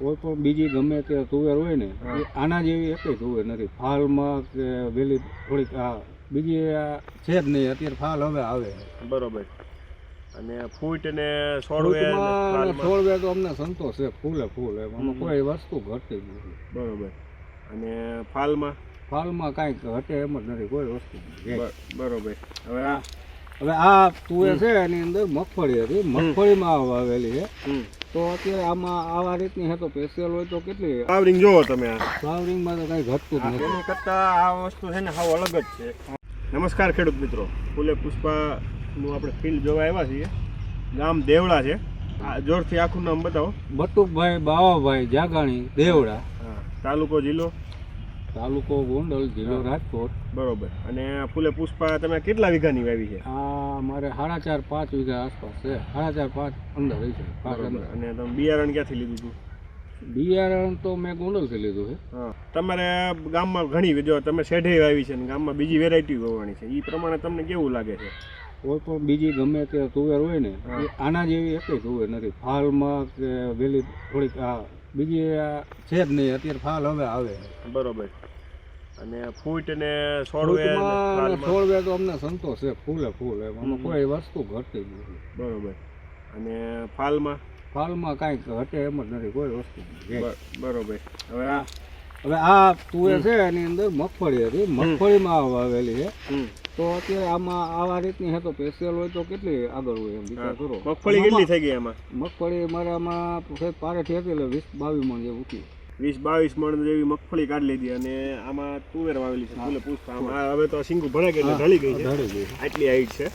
કોઈ પણ બીજી ગમે તે તુવેર હોય ને એ આના જેવી એકેય તુવેર નથી. ફાલમાં કે વેલી થોડીક આ બીજી આ છે જ નહીં અત્યારે ફાલ હવે આવે. બરોબર. અને ફૂટ ને છોડવે. છોડવે તો અમને સંતોષ છે ફૂલે ફૂલ એમાં. કોઈ વસ્તુ ઘટતી નથી. બરોબર. અને ફાલમાં? ફાલમાં કાંઈક ઘટે એમ જ નથી કોઈ વસ્તુ બરોબર. હવે આ હવે આ તુવેર છે એની અંદર મગફળી હતી. મગફળીમાં વાવેલી છે. તો અત્યારે આમાં આવા રીતની હે તો સ્પેશિયલ હોય તો કેટલી? ફ્લાવરિંગ જોવો તમે આ. ફ્લાવરિંગમાં તો કાંઈ ઘટતું જ નથી. એની કરતાં આ વસ્તુ છે ને સાવ અલગ જ છે. નમસ્કાર ખેડૂત મિત્રો. ફૂલે પુષ્પાનું આપણે ફિલ્ડ જોવા આવ્યા છીએ. ગામ દેવડા છે. આ જોરથી આખું નામ બતાવો. બટુકભાઈ બાવાભાઈ જાગાણી દેવડા તાલુકો જિલ્લો તાલુકો ગોંડલ જિલ્લો રાજકોટ. બરોબર. અને ફૂલે પુષ્પા તમે કેટલા વીઘાની વાવી છે? આ મારે સાડા ચાર પાંચ વીઘા આસપાસ છે. સાડા ચાર પાંચ અંદર છે. અને તમે બિયારણ ક્યાંથી લીધું હતું? બિયારણ તો મેં ગોંડલથી લીધું છે. તમારે ગામમાં ઘણી જો તમે શેઢે વાવી છે ને ગામમાં બીજી વેરાયટી વાવવાની છે. એ પ્રમાણે તમને કેવું લાગે છે? કોઈ પણ બીજી ગમે તે તુવેર હોય ને આના જેવી એક તુવેર નથી. ફાલમાં કે વેલી થોડીક આ બીજી છે જ નહીં. અત્યારે ફાલ હવે આવે. બરોબર. અને ફૂટ ને છોડવે. છોડવે તો અમને સંતોષ છે ફૂલે ફૂલ. એમ કોઈ વસ્તુ ઘટતી જ નથી. બરોબર. અને ફાલમાં? ફાલમાં કાંઈક ઘટે એમ જ નથી કોઈ વસ્તુ બરોબર. હવે આ? હવે આ તુવે છે એની અંદર મગફળી હતી. મગફળીમાં આવેલી છે. તો અત્યારે આમાં આવા રીતની હે તો સ્પેશિયલ હોય તો કેટલી આગળ હોય એમ વિચાર કરો. મગફળી કેટલી થઈ ગઈ એમાં મગફળી મારે આમાં છેક પારેથી હતી એટલે વીસ બાવીસ મણ જેવું ઉઠી વીસ બાવીસ મણ જેવી મગફળી કાઢી લીધી અને આમાં તુવેર વાવેલી છે. ફૂલે પૂછતા આમાં. હવે તો સિંગુ ગઈ એટલે ઢળી ગઈ છે. આટલી હાઈટ છે.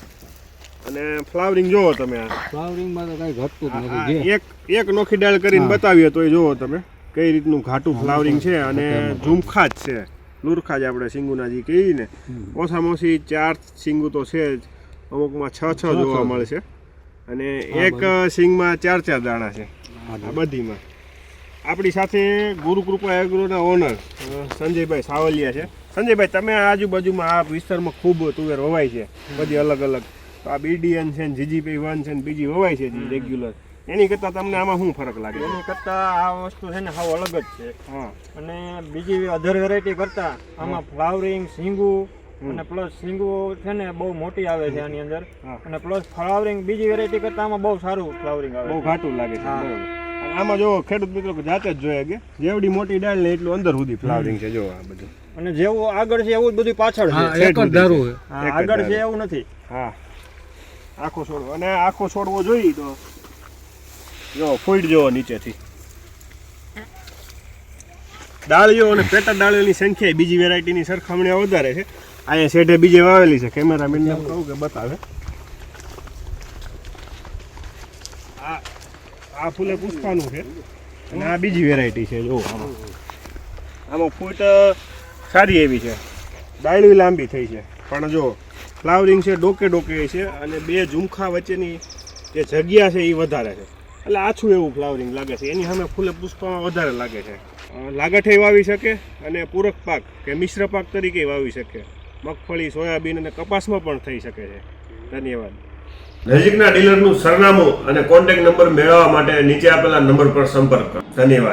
અને ફ્લાવરિંગ જોવો તમે આ. ફ્લાવરિંગમાં તો કાંઈ ઘટતું જ નથી એક એક નોખી ડાળ કરીને બતાવીએ તો એ જોવો તમે કઈ રીતનું ઘાટું ફ્લાવરિંગ છે અને ઝુમખા જ છે. લુરખા જ આપણે સિંગુના જે કહીએ ને. ઓછામાં ઓછી ચાર સિંગુ તો છે જ. અમુકમાં છ છ જોવા મળશે મળે છે. અને એક સિંગમાં ચાર ચાર દાણા છે. આ બધીમાં. આપણી સાથે ગુરુકૃપા એગ્રોના ઓનર સંજયભાઈ સાવલિયા છે. સંજયભાઈ તમે આજુબાજુમાં આ વિસ્તારમાં ખૂબ તુવેર વવાય છે. બધી અલગ અલગ. તો આ બીડીએન છે ને જીજીપી વન છે ને બીજી વવાય છે રેગ્યુલર. એની કરતાં તમને આમાં શું ફરક લાગે? એની કરતાં આ વસ્તુ છે ને હાવ અલગ જ છે. હા. અને બીજી અધર વેરાયટી કરતાં આમાં ફ્લાવરિંગ સિંગુ અને પ્લસ સિંગુ છે ને બહુ મોટી આવે છે આની અંદર. અને પ્લસ ફ્લાવરિંગ બીજી વેરાયટી કરતાં આમાં બહુ સારું ફ્લાવરિંગ આવે બહુ ઘાટું લાગે છે હા. બરોબર. અને આમાં જો ખેડૂત મિત્રો જાતે જ જોઈએ કે જેવડી મોટી ડાળ ને એટલું અંદર સુધી ફ્લાવરિંગ છે જો આ બધું. અને જેવું આગળ છે એવું જ બધું પાછળ છે. એક જ ધારું આગળ છે એવું નથી. હા. આખો છોડવો. અને આખો છોડવો જોઈએ તો જો ફૂટ જેવો નીચેથી. ડાળીઓ અને પેટા ડાળીઓની સંખ્યા બીજી વેરાયટીની સરખામણી વધારે છે. અહીંયા શેઢે બીજે વાવેલી છે. કેમેરામેનને કહું કે બતાવે. આ આ ફૂલે પુષ્પાનું છે. અને આ બીજી વેરાયટી છે જો આમાં. ફૂટ સારી એવી છે. ડાળીઓ લાંબી થઈ છે. પણ જો, ફ્લાવરિંગ છે, ડોકે ડોકે છે અને બે ઝુમખા વચ્ચેની જે જગ્યા છે, એ વધારે છે. એટલે આછું એવું ફ્લાવરિંગ લાગે છે. એની સામે ફૂલે પુષ્પમાં વધારે લાગે છે. લાગઠે વાવી શકે અને પૂરક પાક કે મિશ્ર પાક તરીકે વાવી શકે. મગફળી, સોયાબીન અને કપાસમાં પણ થઈ શકે છે. ધન્યવાદ. નજીકના ડીલરનું સરનામું અને કોન્ટેક્ટ નંબર મેળવવા માટે નીચે આપેલા નંબર પર સંપર્ક કરો. ધન્યવાદ.